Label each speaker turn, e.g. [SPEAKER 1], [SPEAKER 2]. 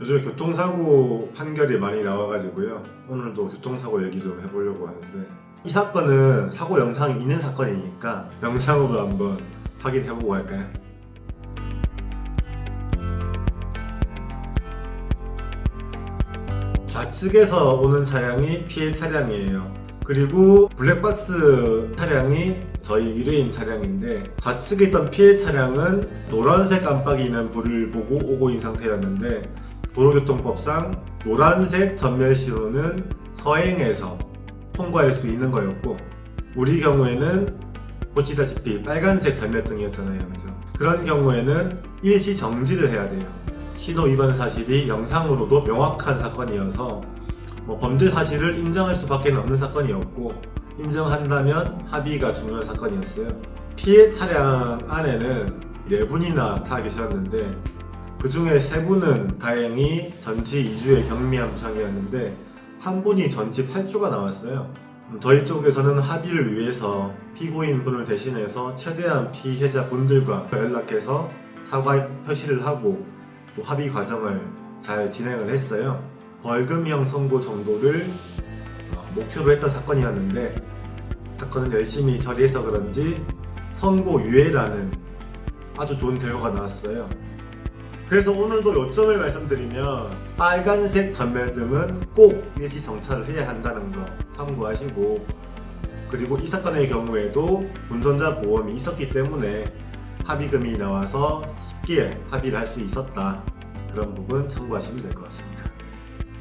[SPEAKER 1] 요즘에 교통사고 판결이 많이 나와가지고요. 오늘도 교통사고 얘기 좀 해보려고 하는데 이 사건은 사고 영상이 있는 사건이니까 영상으로 한번 확인해보고 갈까요? 좌측에서 오는 차량이 피해 차량이에요. 그리고 블랙박스 차량이 저희 의뢰인 차량인데 좌측에 있던 피해 차량은 노란색 깜빡이 는 불을 보고 오고 있는 상태였는데 도로교통법상 노란색 전멸 신호는 서행해서 통과할 수 있는 거였고 우리 경우에는 보시다시피 빨간색 전멸등이었잖아요 그죠? 그런 경우에는 일시 정지를 해야 돼요 신호 위반 사실이 영상으로도 명확한 사건이어서 뭐 범죄 사실을 인정할 수밖에 없는 사건이었고 인정한다면 합의가 중요한 사건이었어요. 피해 차량 안에는 네 분이나 타 계셨는데 그 중에 세 분은 다행히 전치 2주의 경미한 부상이었는데 한 분이 전치 8주가 나왔어요. 음, 저희 쪽에서는 합의를 위해서 피고인 분을 대신해서 최대한 피해자 분들과 연락해서 사과 표시를 하고 또 합의 과정을 잘 진행을 했어요. 벌금형 선고 정도를 어, 목표로 했던 사건이었는데 사건을 열심히 처리해서 그런지 선고 유예라는 아주 좋은 결과가 나왔어요. 그래서 오늘도 요점을 말씀드리면 빨간색 전멸등은 꼭 일시 정차를 해야 한다는 거 참고하시고 그리고 이 사건의 경우에도 운전자 보험이 있었기 때문에 합의금이 나와서 쉽게 합의를 할 수 있었다 그런 부분 참고하시면 될 것 같습니다.